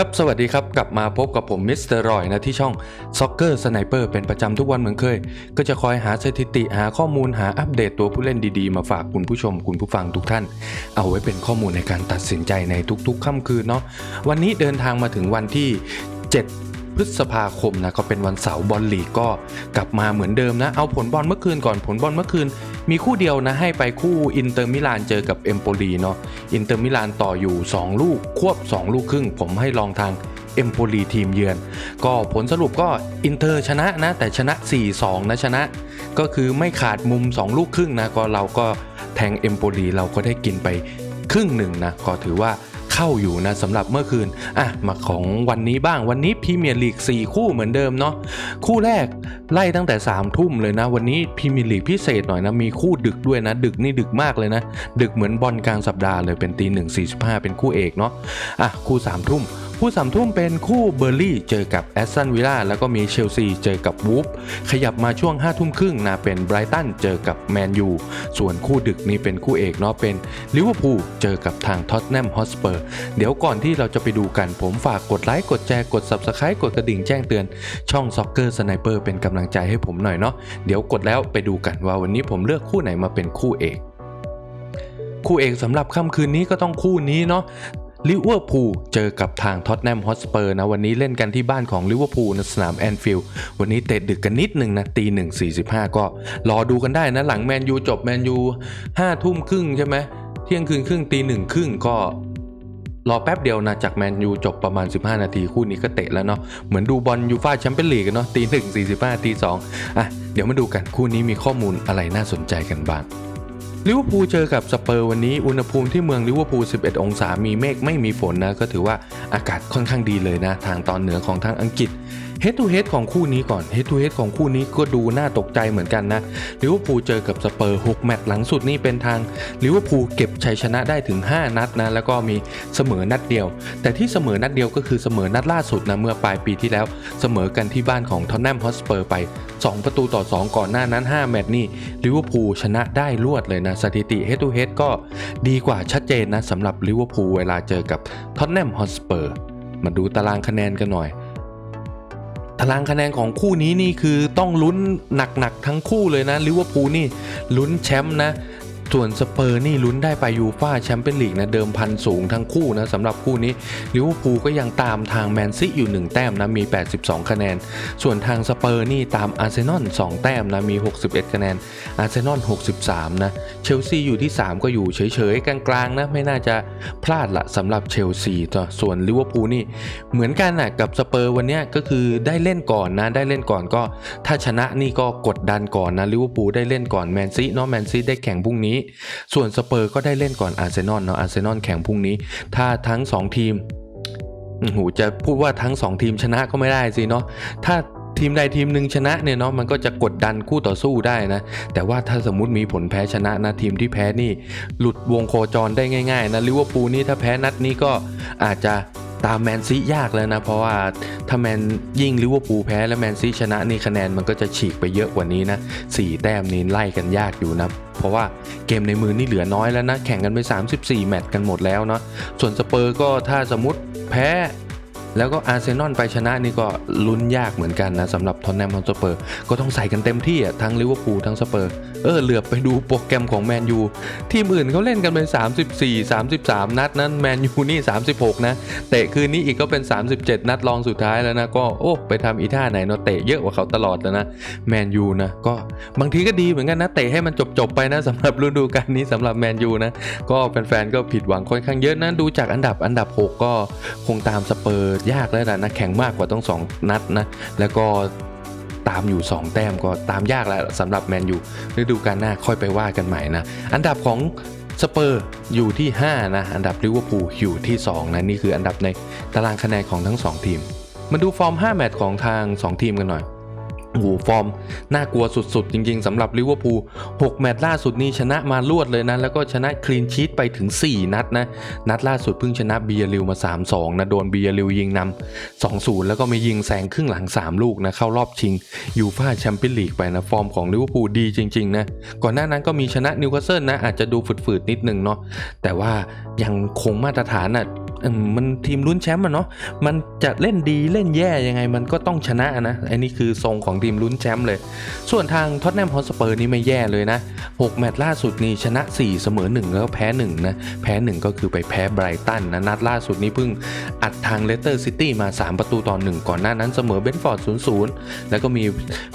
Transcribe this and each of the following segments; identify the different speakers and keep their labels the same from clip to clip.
Speaker 1: ครับสวัสดีครับ กลับมาพบกับผมมิสเตอร์รอยนะที่ช่อง Soccer Sniper เป็นประจำทุกวันเหมือนเคย ก็จะคอยหาสถิติหาข้อมูลหาอัปเดตตัวผู้เล่นดีๆ มาฝากคุณผู้ชมคุณผู้ฟังทุกท่าน เอาไว้เป็นข้อมูลในการตัดสินใจในทุกๆค่ำคืนเนาะวันนี้เดินทางมาถึงวันที่ 7พฤษภาคมนะก็เป็นวันเสาร์บอลลีกก็กลับมาเหมือนเดิมนะ เอาผลบอลเมื่อคืนก่อนผลบอลเมื่อคืน มีคู่เดียวนะให้ไปคู่อินเตอร์มิลานเจอกับเอมโปลีเนาะอินเตอร์มิลานต่ออยู่ 2 ลูกควบ 2 ลูกครึ่ง ผมให้ลองทางเอมโปลีทีมเยือน ก็ผลสรุปก็อินเตอร์ชนะนะ แต่ชนะ 4-2 นะชนะ ก็คือไม่ขาดมุม 2 ลูกครึ่งนะก็เราก็แทงเอมโปลีเราก็ได้กินไปครึ่งหนึ่งนะก็ถือว่า เข้าอยู่นะสำหรับเมื่อคืนอะมาของวันนี้บ้างวันนี้พรีเมียร์ลีก4คู่เหมือนเดิมเนาะคู่แรกไล่ตั้งแต่3ามทุ่มเลยนะ วันนี้พรีเมียร์ลีกพิเศษหน่อยนะมีคู่ดึกด้วยนะ ดึกนี่ดึกมากเลยนะ ดึกเหมือนบอลกลางสัปดาห์เลยเป็นตีหนึ่งสี่สิบห้าเป็นคู่เอกเนาะอะคู่3ามทุ่ม คู่สามทุ่มเป็นคู่เบอร์ลี่เจอกับแอสตันวิลล่าแล้วก็มีเชลซีเจอกับวูฟขยับมาช่วง5้าทุ่มครึ่งนะเป็นไบรตันเจอกับแมนยูส่วนคู่ดึกนี้เป็นคู่เอกเนาะเป็นลิเวอร์พูลเจอกับทางท็อตแนมฮอสเปอร์เดี๋ยวก่อนที่เราจะไปดูกันผมฝากกดไลค์กดแชร์กด Subscribe กดกระดิ่งแจ้งเตือนช่อง Soccer Sniper เป็นกำลังใจให้ผมหน่อยเนาะเดี๋ยวกดแล้วไปดูกันว่าวันนี้ผมเลือกคู่ไหนมาเป็นคู่เอก คู่เอกสำหรับค่ำคืนนี้ก็ต้องคู่นี้เนาะ ลิเวอร์พูลเจอกับทางท็อตแนมฮอสเปอร์นะ วันนี้เล่นกันที่บ้านของลิเวอร์พูลในสนามแอนฟิลด์วันนี้เตะดึกกันนิดหนึ่งนะตีหนึ่งสี่สิบห้าก็รอดูกันได้นะ หลังแมนยูจบแมนยูห้าทุ่มครึ่งใช่ไหมเที่ยงคืนครึ่งตีหนึ่งครึ่งก็รอแป๊บเดียวนะจากแมนยูจบประมาณ 15 นาที คู่นี้ก็เตะแล้วเนาะเหมือนดูบอลยูฟ่าแชมเปี้ยนลีกเนาะตีหนึ่งสี่สิบห้าตีสองอะเดี๋ยวมาดูกันคู่นี้มีข้อมูลอะไรน่าสนใจกันบ้าง ลิเวอร์พูลเจอกับสเปอร์วันนี้อุณหภูมิที่เมืองลิเวอร์พูล 11 องศา มีเมฆไม่มีฝนนะ ก็ถือว่าอากาศค่อนข้างดีเลยนะ ทางตอนเหนือของทางอังกฤษ Head to Head ของคู่นี้ก่อน Head to Head ของคู่นี้ก็ดูน่าตกใจเหมือนกันนะลิเวอร์พูลเจอกับสเปอร์6แมตช์หลังสุดนี่เป็นทางลิเวอร์พูลเก็บชัยชนะได้ถึง 5 นัดนะแล้วก็มีเสมอนัดเดียว แต่ที่เสมอนัดเดียวก็คือเสมอนัดล่าสุดนะเมื่อปลายปีที่แล้วเสมอกันที่บ้านของทอนแนมฮอสเปอร์ไป 2 ประตูต่อ 2 ก่อนหน้านั้น 5 แมตช์นี่ลิเวอร์พูลชนะได้รวดเลยนะสถิติ Head to Head ก็ดีกว่าชัดเจนนะสำหรับลิเวอร์พูลเวลาเจอกับทอนแนมฮอสเปอร์มาดูตารางคะแนนกันหน่อย ตารางคะแนนของคู่นี้นี่คือต้องลุ้นหนักๆทั้งคู่เลยนะลิเวอร์พูลนี่ลุ้นแชมป์นะ ส่วนสเปอร์นี่ลุ้นได้ไปยูฟ่าแชมเปี้ยนลีกนะเดิมพันสูงทั้งคู่นะสำหรับคู่นี้ลิเวอร์พูลก็ยังตามทางแมนซีอยู่ 1 แต้มนะมี 82 คะแนน ส่วนทางสเปอร์นี่ตามอาร์เซนอล2แต้มนะมี 61 คะแนนอาร์เซนอล63 นะเชลซีอยู่ที่ 3 ก็อยู่เฉยๆกลางๆนะไม่น่าจะพลาดละสำหรับเชลซีต่อส่วนลิเวอร์พูลนี่เหมือนกันนะกับสเปอร์วันนี้ก็คือได้เล่นก่อนนะได้เล่นก่อนก็ ถ้าชนะนี่ก็กดดันก่อนนะลิเวอร์พูลได้เล่นก่อนแมนซีเนาะแมนซีได้แข่งพรุ่งนี้ส่วนสเปอร์ก็ได้เล่นก่อนอาร์เซนอลเนาะอาร์เซนอลแข่งพรุ่งนี้ ถ้าทั้ง 2 ทีมโอ้โหจะพูดว่าทั้ง 2 ทีมชนะก็ไม่ได้สิเนาะถ้าทีมใดทีมหนึ่งชนะเนี่ยเนาะมันก็จะกดดันคู่ต่อสู้ได้นะ แต่ว่าถ้าสมมติมีผลแพ้ชนะนะทีมที่แพ้นี่ หลุดวงโคจรได้ง่ายๆนะลิเวอร์พูลนี่ถ้าแพ้นัดนี้ก็อาจจะ ตามแมนซียากแล้วนะ เพราะว่าถ้าแมนยิ่งลิเวอร์พูลแพ้แล้วแมนซีชนะนี่คะแนนมันก็จะฉีกไปเยอะกว่านี้นะสี่แต้มนี้ไล่กันยากอยู่นะเพราะว่าเกมในมือนี่เหลือน้อยแล้วนะ แข่งกันไป 34 แมตช์กันหมดแล้วเนาะส่วนสเปอร์ก็ถ้าสมมติแพ้ แล้วก็อาร์เซนอลไปชนะนี่ก็ลุ้นยากเหมือนกันนะสำหรับทอนแนมฮอนสเปอร์ก็ต้องใส่กันเต็มที่อะทั้งลิเวอร์พูลทั้งสเปอร์เออเหลือบไปดูโปรแกรมของแมนยูทีมอื่นเขาเล่นกันไป34 33 นัดนั้นแมนยูนี่ 36 นะ เตะคืนนี้อีกก็เป็น 37 นัดรองสุดท้ายแล้วนะ ก็โอ้ไปทำอีท่าไหนเนาะเตะเยอะกว่าเขาตลอดแล้วนะแมนยูนะก็บางทีก็ดีเหมือนกันนะเตะให้มันจบๆไปนะสำหรับฤดูกาลนี้สำหรับแมนยูนะก็แฟนๆก็ผิดหวังค่อนข้างเยอะนะดูจากอันดับอันดับ 6 ก็คงตามสเปอร์ยากแล้วนะแข่งมากกว่าต้องสองนัดนะแล้วก็ตามอยู่ 2 แต้มก็ตามยากแล้วสำหรับแมนยูฤดูกาลหน้าค่อยไปว่ากันใหม่นะ อันดับของสเปอร์อยู่ที่ 5 นะ อันดับลิเวอร์พูลอยู่ที่ 2 นะ นี่คืออันดับในตารางคะแนนของทั้ง 2 ทีม มาดูฟอร์ม 5 แมตช์ของทาง 2 ทีมกันหน่อย โอ้โหฟอร์ม น่ากลัวสุดๆ จริงๆสำหรับลิเวอร์พูล6แมตช์ล่าสุดนี้ชนะมารวดเลยนะ แล้วก็ชนะคลีนชีตไปถึง 4 นัดนะ นัดล่าสุดเพิ่งชนะเบียริวมา 3-2 นะ โดนเบียริวยิงนำ2-0 แล้วก็มียิงแซงครึ่งหลัง 3 ลูกนะ เข้ารอบชิงยูฟ่าแชมเปี้ยนลีกไปนะ ฟอร์มของลิเวอร์พูลดีจริงๆนะ ก่อนหน้านั้นก็มีชนะนิวคาสเซิลนะอาจจะดูฝืดๆนิดนึงเนาะแต่ว่ายังคงมาตรฐานน่ะ มมันทีมลุ้นแชมป์อะเนาะมันจะเล่นดีเล่นแย่ยังไงมันก็ต้องชนะนะอันนี้คือทรงของทีมลุ้นแชมป์เลย ส่วนทางท็อตแนมฮอสเปอร์นี่ไม่แย่เลยนะ 6 แมตช์ล่าสุดนี่ชนะ 4 เสมอ 1 แล้วก็แพ้ 1 นะ แพ้ 1 ก็คือไปแพ้ไบรตันนะนัดล่าสุดนี้เพิ่งอัดทางเลสเตอร์ซิตี้มา 3 ประตูต่อ 1 ก่อนหน้านั้นเสมอเบนฟอร์ด 0-0 แล้วก็มี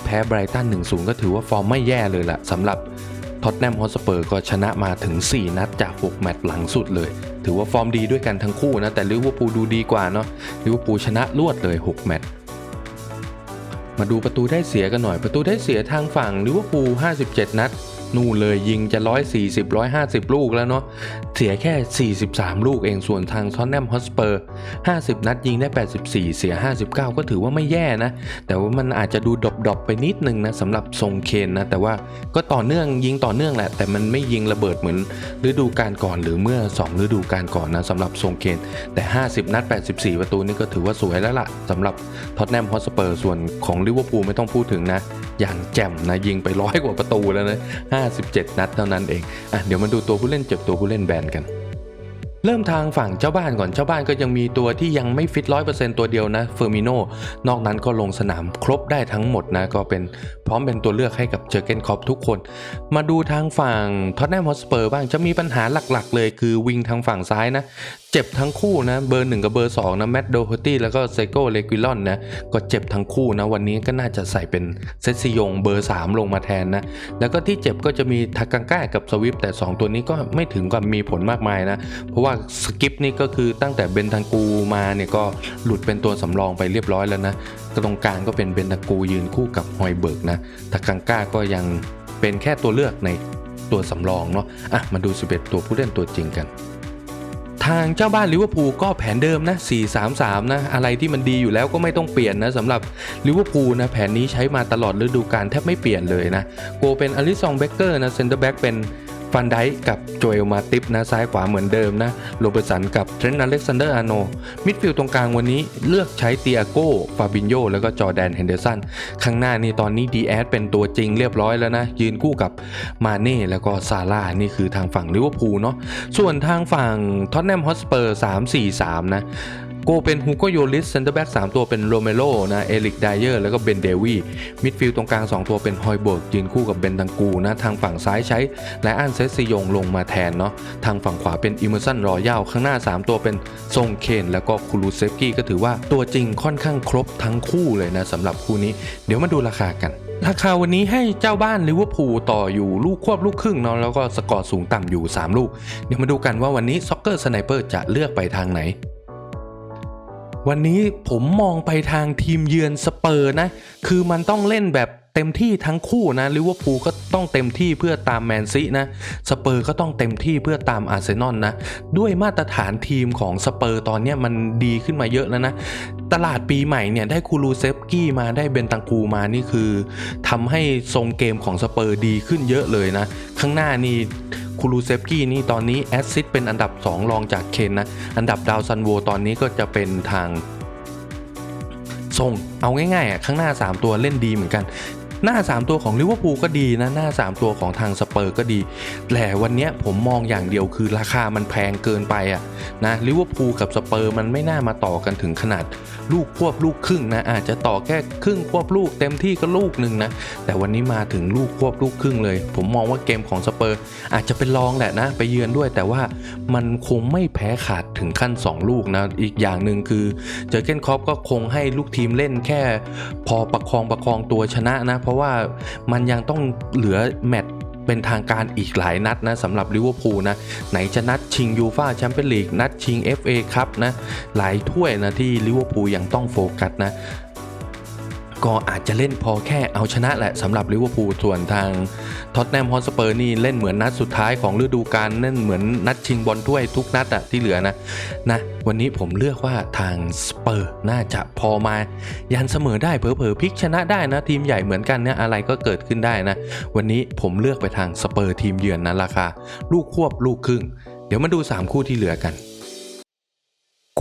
Speaker 1: แพ้ไบรตัน 1-0 ก็ถือว่าฟอร์มไม่แย่เลยละสำหรับ ท็อตแนมฮอสเปอร์ก็ชนะมาถึง 4 นัดจาก 6 แมตช์หลังสุดเลย ถือว่าฟอร์มดีด้วยกันทั้งคู่นะ แต่ลิเวอร์พูลดูดีกว่าเนาะลิเวอร์พูลชนะรวดเลย 6 แมตช์มาดูประตูได้เสียกันหน่อย ประตูได้เสียทางฝั่งลิเวอร์พูล57 นัด นู่นเลยยิงจะ 140 150 ลูกแล้วเนาะเสียแค่ 43 ลูกเองส่วนทางทอนแนมฮอสเปอร์ 50 นัดยิงได้ 84 เสีย 59 ก็ถือว่าไม่แย่นะ แต่ว่ามันอาจจะดูดรอปๆไปนิดนึงนะสำหรับทรงเคนนะ แต่ว่าก็ต่อเนื่องยิงต่อเนื่องแหละ แต่มันไม่ยิงระเบิดเหมือนฤดูกาลก่อนหรือเมื่อ 2 ฤดูกาลก่อนนะสำหรับทรงเคนแต่ 50 นัด 84 ประตูนี่ก็ถือว่าสวยแล้วล่ะสำหรับท็อตแนมฮอสเปอร์ส่วนของลิเวอร์พูลไม่ต้องพูดถึงนะอย่างแจ่มนะยิงไปร้อยกว่าประตูแล้วนะ57 นัดเท่านั้นเองอะเดี๋ยวมาดูตัวผู้เล่นเจ็บตัวผู้เล่นแบนกันเริ่มทางฝั่งเจ้าบ้านก่อนเจ้าบ้านก็ยังมีตัวที่ยังไม่ฟิตร้อยเปอร์เซ็นต์ตัวเดียวนะเฟอร์มิโนนอกนั้นก็ลงสนามครบได้ทั้งหมดนะ ก็เป็นพร้อมเป็นตัวเลือกให้กับเจอเกนคอปทุกคน มาดูทางฝั่งท็อตแนมฮอสเปอร์บ้างจะมีปัญหาหลักๆ เลยคือวิงทางฝั่งซ้ายนะ เจ็บทั้งคู่นะเบอร์หนึ่งกับเบอร์สองนะแมตโดฮตี้แล้วก็เซโกเลกิลอนนะก็เจ็บทั้งคู่นะวันนี้ก็น่าจะใส่เป็นเซซิยงเบอร์ 3 ลงมาแทนนะแล้วก็ที่เจ็บก็จะมีทากังก้ากับสวิฟแต่ 2 ตัวนี้ก็ไม่ถึงกับมีผลมากมายนะ เพราะว่าสกิปนี่ก็คือตั้งแต่เบนทังกูมาเนี่ยก็หลุดเป็นตัวสำรองไปเรียบร้อยแล้วนะตรงกลางก็เป็นเบนทังกูยืนคู่กับฮอยเบิร์กนะทากังก้าก็ยังเป็นแค่ตัวเลือกในตัวสำรองเนาะอะมาดู 11 ตัวผู้เล่นตัวจริงกัน ทางเจ้าบ้านลิเวอร์พูลก็แผนเดิมนะ 4-3-3 นะ อะไรที่มันดีอยู่แล้วก็ไม่ต้องเปลี่ยนนะสำหรับลิเวอร์พูลนะ แผนนี้ใช้มาตลอดฤดูกาลแทบไม่เปลี่ยนเลยนะ โกเป็นอลิซองเบเกอร์นะเซนเตอร์แบ็กเป็น ฟันไดกับโจเอลมาติฟนะซ้ายขวาเหมือนเดิมนะโรเบร์สันกับเทรนต์อเล็กซานเดอร์อาโนมิดฟิลด์ตรงกลางวันนี้เลือกใช้เตียโก้ฟาบินโยแล้วก็จอแดนเฮนเดอร์สันข้างหน้านี่ตอนนี้ดีแอสเป็นตัวจริงเรียบร้อยแล้วนะ ยืนคู่กับมาเน่แล้วก็ซาร่านี่คือทางฝั่งลิเวอร์พูลเนาะส่วนทางฝั่งท็อตแนมฮอสเปอร์3-4-3นะ โกเป็นฮูโกโยลิสเซนเตอร์แบ็ก3ตัวเป็นโรเมโลนะเอลิกไดเยอร์แล้วก็เบนเดวีมิดฟิลด์ตรงกลาง 2 ตัวเป็นฮอยเบิร์กยืนคู่กับเบนตังกูนะทางฝั่งซ้ายใช้ไลอันเซซิยงลงมาแทนเนาะทางฝั่งขวาเป็นอิมเมอร์สันรอยัลข้างหน้า 3 ตัวเป็นทรงเคนแล้วก็คูลูเซฟกี้ก็ถือว่าตัวจริงค่อนข้างครบทั้งคู่เลยนะสำหรับคู่นี้ เดี๋ยวมาดูราคากันราคาวันนี้ให้เจ้าบ้านลิเวอร์พูลต่ออยู่ลูกควบลูกครึ่งเนาะแล้วก็สกอร์สูงต่ำอยู่ 3 ลูก เดี๋ยวมาดูกันว่าวันนี้ซ็อกเกอร์สไนเปอร์จะเลือกไปทางไหน วันนี้ผมมองไปทางทีมเยือนสเปอร์นะ คือมันต้องเล่นแบบเต็มที่ทั้งคู่นะลิเวอร์พูลก็ต้องเต็มที่เพื่อตามแมนซีนะสเปอร์ก็ต้องเต็มที่เพื่อตามอาร์เซนอลนะด้วยมาตรฐานทีมของสเปอร์ตอนนี้มันดีขึ้นมาเยอะแล้วนะ ตลาดปีใหม่เนี่ยได้คูลูเซฟกี้มาได้เบนตังกูมานี่คือทำให้ทรงเกมของสเปอร์ดีขึ้นเยอะเลยนะ ข้างหน้านี่ คูรูเซฟกี้นี่ตอนนี้แอสซิสเป็นอันดับ 2 รองจากเคนนะ อันดับดาวซันโวตอนนี้ก็จะเป็นทางทรงเอาง่ายๆอะข้างหน้า 3 ตัวเล่นดีเหมือนกัน หน้า 3 ตัวของลิเวอร์พูลก็ดีนะหน้า 3 ตัวของทางสเปอร์ก็ดี แต่วันนี้ผมมองอย่างเดียวคือราคามันแพงเกินไปอะนะลิเวอร์พูลกับสเปอร์มันไม่น่ามาต่อกันถึงขนาด ลูกควบลูกครึ่งนะอาจจะต่อแค่ครึ่งควบลูกเต็มที่ก็ลูกหนึ่งนะแต่วันนี้มาถึงลูกควบลูกครึ่งเลย ผมมองว่าเกมของสเปอร์ อาจจะเป็นรองแหละนะไปเยือนด้วย แต่ว่ามันคงไม่แพ้ขาดถึงขั้น 2 ลูกนะอีกอย่างหนึ่งคือเจอเกนคอปก็คงให้ลูกทีมเล่นแค่ พอประคองประคองตัวชนะนะเพราะราะว่ามันยังต้องเหลือแมตช์เป็นทางการอีกหลายนัดนะสำหรับลิเวอร์พูลนะไหนจะนัดชิงยูฟาแชมเปี้ยนลีกนัดชิง FA ครับนะหลายถ้วยนะที่ลิเวอร์พูลยังต้องโฟกัสนะก็อาจจะเล่นพอแค่เอาชนะแหละสำหรับลิเวอร์พูลส่วนทาง ท็อตแนมฮอสเปอร์นี่เล่นเหมือนนัดสุดท้ายของฤดูกาลเล่นเหมือนนัดชิงบอลถ้วยทุกนัดอะที่เหลือนะนะ วันนี้ผมเลือกว่าทางสเปอร์น่าจะพอมา ยันเสมอได้เผลอๆพลิกชนะได้นะ ทีมใหญ่เหมือนกันเนี่ยอะไรก็เกิดขึ้นได้นะ วันนี้ผมเลือกไปทางสเปอร์ทีมเยือนนะราคา ลูกควบลูกครึ่ง เดี๋ยวมาดู 3 คู่ที่เหลือกัน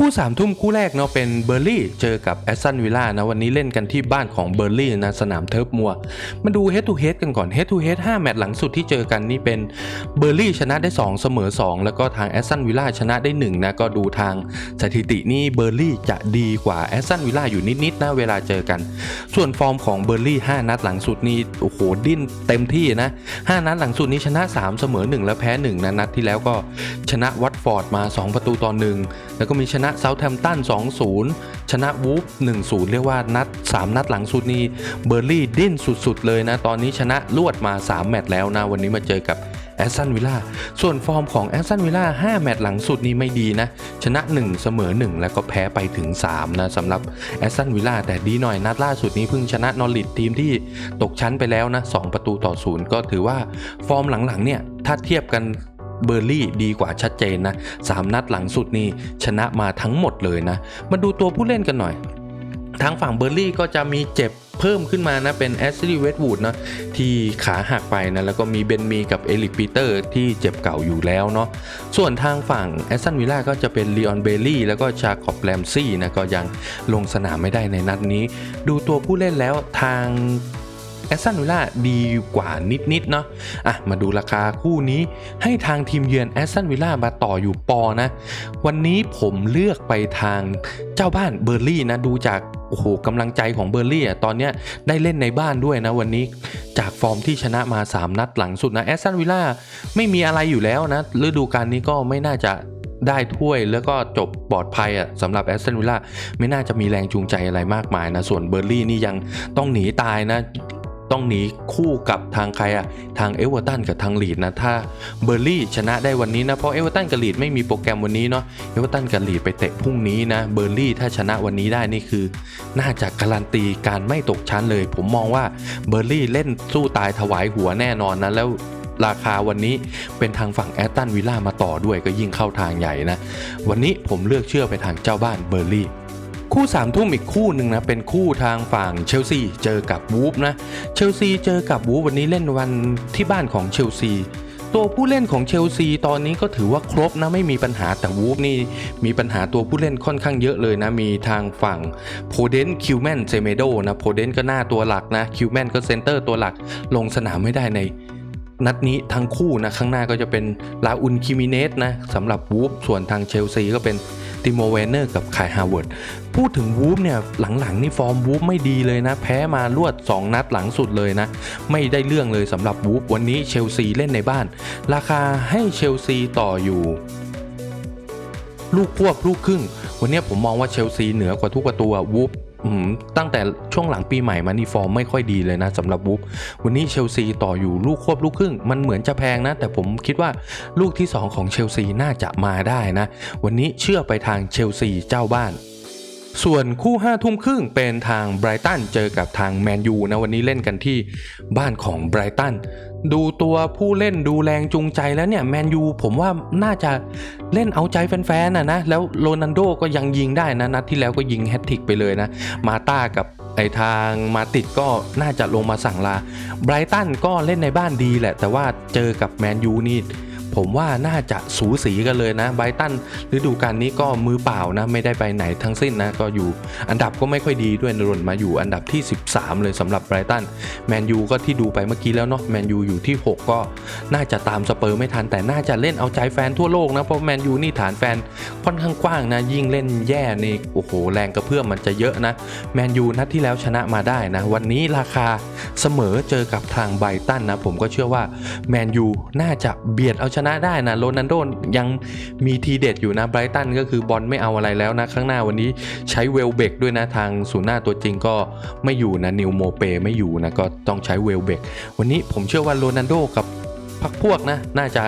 Speaker 1: คู่3ามทุ่มคู่แรกเนาะเป็นเบอร์ลี่เจอกับแอสตันวิลล่านะวันนี้เล่นกันที่บ้านของเบอร์ลี่นะสนามเทิร์ฟมัวมาดูเฮดทูเฮดกันก่อนเฮดทูเฮด5แมตช์หลังสุดที่เจอกันนี่เป็นเบอร์ลี่ชนะได้ 2 เสมอ 2 แล้วก็ทางแอสตันวิลล่าชนะได้1นะก็ดูทางสถิตินี่เบอร์ลี่จะดีกว่าแอสตันวิลล่าอยู่นิดๆนะเวลาเจอกัน ส่วนฟอร์มของเบอร์ลี่5นัดหลังสุดนี่โอ้โหดิ้นเต็มที่นะ5นัดหลังสุดนี้ชนะ 3 เสมอ 1 และแพ้1นะนัดที่แล้วก็ชนะวัตฟอร์ดมา 2 ประตูต่อ1แล้วก็มีชนะเซาท์แฮมป์ตัน 2-0 ชนะวูฟ 1-0 เรียกว่านัด 3 นัดหลังสุดนี้เบอร์ลี่ดิ้นสุดๆ เลยนะ ตอนนี้ชนะลวดมา 3 แมตช์แล้วนะ วันนี้มาเจอกับแอสตันวิลล่า ส่วนฟอร์มของแอสตันวิลล่า 5 แมตช์หลังสุดนี้ไม่ดีนะ ชนะ 1 เสมอ 1 แล้วก็แพ้ไปถึง 3 นะสำหรับแอสตันวิลล่า แต่ดีหน่อยนัดล่าสุดนี้เพิ่งชนะนอริททีมที่ตกชั้นไปแล้วนะ 2 ประตูต่อศูนย์ก็ถือว่าฟอร์มหลังๆเนี่ย ถ้าเทียบกัน เบอร์ลี่ดีกว่าชัดเจนนะสามนัดหลังสุดนี่ชนะมาทั้งหมดเลยนะ มาดูตัวผู้เล่นกันหน่อย ทางฝั่งเบอร์ลี่ก็จะมีเจ็บเพิ่มขึ้นมานะเป็นแอสลีย์เวดวูดนะที่ขาหักไปนะแล้วก็มีเบนมีกับเอลิกปีเตอร์ที่เจ็บเก่าอยู่แล้วเนาะส่วนทางฝั่งแอสตันวิลล่าก็จะเป็นลีออนเบลลี่แล้วก็ชาคอบแรมซี่นะก็ยังลงสนามไม่ได้ในนัดนี้ ดูตัวผู้เล่นแล้วทาง แอสตันวิลล่าดีกว่านิดๆเนาะอะมาดูราคาคู่นี้ให้ทางทีมเยือนแอสตันวิลล่ามาต่ออยู่ปอนะ วันนี้ผมเลือกไปทางเจ้าบ้านเบอร์ลี่นะดูจากโอ้โหกำลังใจของเบอร์ลี่อะตอนเนี้ยได้เล่นในบ้านด้วยนะวันนี้จากฟอร์มที่ชนะมา 3 นัดหลังสุดนะแอสตันวิลล่าไม่มีอะไรอยู่แล้วนะฤดูกาลนี้ก็ไม่น่าจะได้ถ้วยแล้วก็จบปลอดภัยอะสำหรับแอสตันวิลล่าไม่น่าจะมีแรงจูงใจอะไรมากมายนะ ส่วนเบอร์ลี่นี่ยังต้องหนีตายนะ ต้องหนีคู่กับทางใครอะทางเอเวอร์ตันกับทางลีดนะถ้าเบอร์ลี่ชนะได้วันนี้นะเพราะเอเวอร์ตันกับลีดไม่มีโปรแกรมวันนี้เนาะเอเวอร์ตันกับลีดไปเตะพรุ่งนี้นะเบอร์ลี่ถ้าชนะวันนี้ได้นี่คือ น่าจะการันตีการไม่ตกชั้นเลย ผมมองว่าเบอร์ลี่เล่นสู้ตายถวายหัวแน่นอนนะแล้วราคาวันนี้เป็นทางฝั่งแอตตันวิลล่ามาต่อด้วยก็ยิ่งเข้าทางใหญ่นะ วันนี้ผมเลือกเชื่อไปทางเจ้าบ้านเบอร์ลี่ คู่3ามทุ่มอีกคู่หนึ่งนะ เป็นคู่ทางฝั่งเชลซีเจอกับวูฟนะ เชลซีเจอกับวูฟวันนี้เล่นวันที่บ้านของเชลซีตัวผู้เล่นของเชลซีตอนนี้ก็ถือว่าครบนะไม่มีปัญหาแต่วูฟนี่มีปัญหาตัวผู้เล่นค่อนข้างเยอะเลยนะ มีทางฝั่งโพเดนคิวแมนเซเมโดนะโพเดนก็หน้าตัวหลักนะคิวแมนก็เซนเตอร์ตัวหลักลงสนามไม่ได้ในนัดนี้ทั้งคู่นะ ข้างหน้าก็จะเป็นลาอุนคิมิเนสนะสำหรับวูฟส่วนทางเชลซีก็เป็น ติโมเวนเนอร์กับไคฮาวเวิร์ดพูดถึงวูฟเนี่ยหลังๆนี่ฟอร์มวูฟไม่ดีเลยนะ แพ้มารวด 2 นัดหลังสุดเลยนะ ไม่ได้เรื่องเลยสำหรับวูฟวันนี้เชลซีเล่นในบ้าน ราคาให้เชลซีต่ออยู่ ลูกควบลูกครึ่ง วันนี้ผมมองว่าเชลซีเหนือกว่าทุกประตูวูฟ ตั้งแต่ช่วงหลังปีใหม่มานี่ฟอร์มไม่ค่อยดีเลยนะสำหรับวูฟวันนี้เชลซีต่ออยู่ลูกควบลูกครึ่ง มันเหมือนจะแพงนะ แต่ผมคิดว่าลูกที่ 2 ของเชลซีน่าจะมาได้นะ วันนี้เชื่อไปทางเชลซีเจ้าบ้านส่วนคู่5้าทุ่มครึ่งเป็นทางไบรตันเจอกับทางแมนยูนะวันนี้เล่นกันที่บ้านของไบรตัน ดูตัวผู้เล่นดูแรงจูงใจแล้วเนี่ยแมนยูผมว่าน่าจะเล่นเอาใจแฟนๆนะนะ แล้วโรนันโดก็ยังยิงได้นะ นัดที่แล้วก็ยิงแฮตทิกไปเลยนะ มาต้ากับไอทางมาติดก็น่าจะลงมาสั่งลาไบรตันก็เล่นในบ้านดีแหละ แต่ว่าเจอกับแมนยูนี่ ผมว่าน่าจะสูสีกันเลยนะไบตันฤดูกาลนี้ก็มือเปล่านะไม่ได้ไปไหนทั้งสิ้นนะก็อยู่อันดับก็ไม่ค่อยดีด้วยหล่นมาอยู่อันดับที่ 13 เลยสำหรับไบตันแมนยูก็ที่ดูไปเมื่อกี้แล้วเนาะแมนยูอยู่ที่ 6 ก็น่าจะตามสเปอร์ไม่ทันแต่น่าจะเล่นเอาใจแฟนทั่วโลกนะเพราะแมนยูนี่ฐานแฟนค่อนข้างกว้างนะยิ่งเล่นแย่นี่โอ้โหแรงกระเพื่อมมันจะเยอะนะแมนยูนัดที่แล้วชนะมาได้นะวันนี้ราคาเสมอเจอกับทางไบตันนะผมก็เชื่อว่าแมนยูน่าจะเบียดเอาชนะได้นะโรนันโดยังมีทีเด็ดอยู่นะไบรตันก็คือบอลไม่เอาอะไรแล้วนะ ข้างหน้าวันนี้ใช้เวลเบกด้วยนะทางศูนย์หน้าตัวจริงก็ไม่อยู่นะนิวโมเปไม่อยู่นะก็ต้องใช้เวลเบกวันนี้ผมเชื่อว่าโรนันโดกับพักพวกนะน่าจะ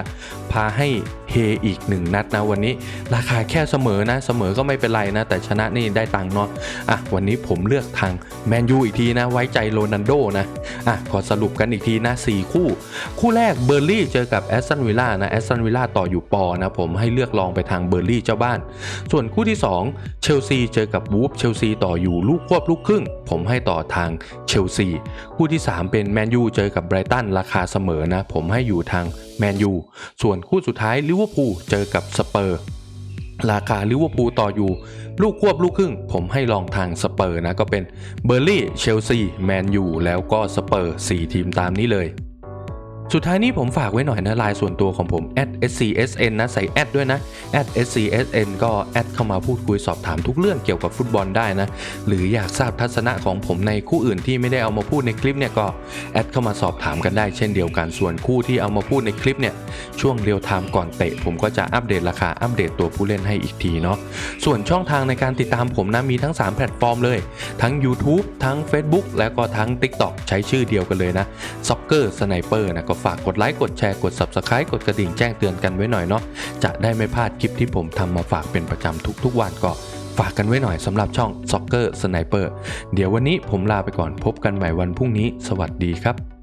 Speaker 1: พาให้ เฮอีกหนึ่งนัดนะวันนี้ราคาแค่เสมอนะเสมอก็ไม่เป็นไรนะ แต่ชนะนี่ได้ตังค์เนาะอะวันนี้ผมเลือกทางแมนยูอีกทีนะ ไว้ใจโรนันโดนะอะขอสรุปกันอีกทีนะ 4 คู่ คู่แรกเบอร์ลี่เจอกับแอสตันวิลล่านะแอสตันวิลล่าต่ออยู่ปอนะผมให้เลือกลองไปทางเบอร์ลี่เจ้าบ้าน ส่วนคู่ที่ 2 เชลซีเจอกับวูฟเชลซีต่ออยู่ลูกควบลูกครึ่ง ผมให้ต่อทางเชลซีคู่ที่ 3 เป็นแมนยูเจอกับไบรตันราคาเสมอนะ ผมให้อยู่ทางแมนยู ส่วนคู่สุดท้ายลิเวอร์พูลเจอกับสเปอร์ ราคาลิเวอร์พูลต่ออยู่ ลูกควบลูกครึ่ง ผมให้ลองทางสเปอร์นะก็เป็นเบอร์ลี่ เชลซี แมนยู แล้วก็สเปอร์ 4 ทีมตามนี้เลย สุดท้ายนี้ผมฝากไว้หน่อยนะไลน์ส่วนตัวของผม @scsn นะใส่แอดด้วยนะ @scsn ก็แอดเข้ามาพูดคุยสอบถามทุกเรื่องเกี่ยวกับฟุตบอลได้นะ หรืออยากทราบทัศนะของผมในคู่อื่นที่ไม่ได้เอามาพูดในคลิปเนี่ยก็แอดเข้ามาสอบถามกันได้เช่นเดียวกันส่วนคู่ที่เอามาพูดในคลิปเนี่ยช่วงเรียลไทม์ก่อนเตะ ผมก็จะอัปเดตราคาอัปเดตตัวผู้เล่นให้อีกทีเนาะส่วนช่องทางในการติดตามผมนะมีทั้ง 3 แพลตฟอร์มเลย ทั้ง YouTube ทั้ง Facebook แล้วก็ทั้ง TikTok ใช้ชื่อเดียวกันเลยนะ Soccer Sniper นะก็ฝากกดไลค์กดแชร์กด Subscribe กดกระดิ่งแจ้งเตือนกันไว้หน่อยเนาะจะได้ไม่พลาดคลิปที่ผมทำมาฝากเป็นประจำทุกๆวันก็ฝากกันไว้หน่อยสำหรับช่อง Soccer Sniper เดี๋ยววันนี้ผมลาไปก่อนพบกันใหม่วันพรุ่งนี้ สวัสดีครับ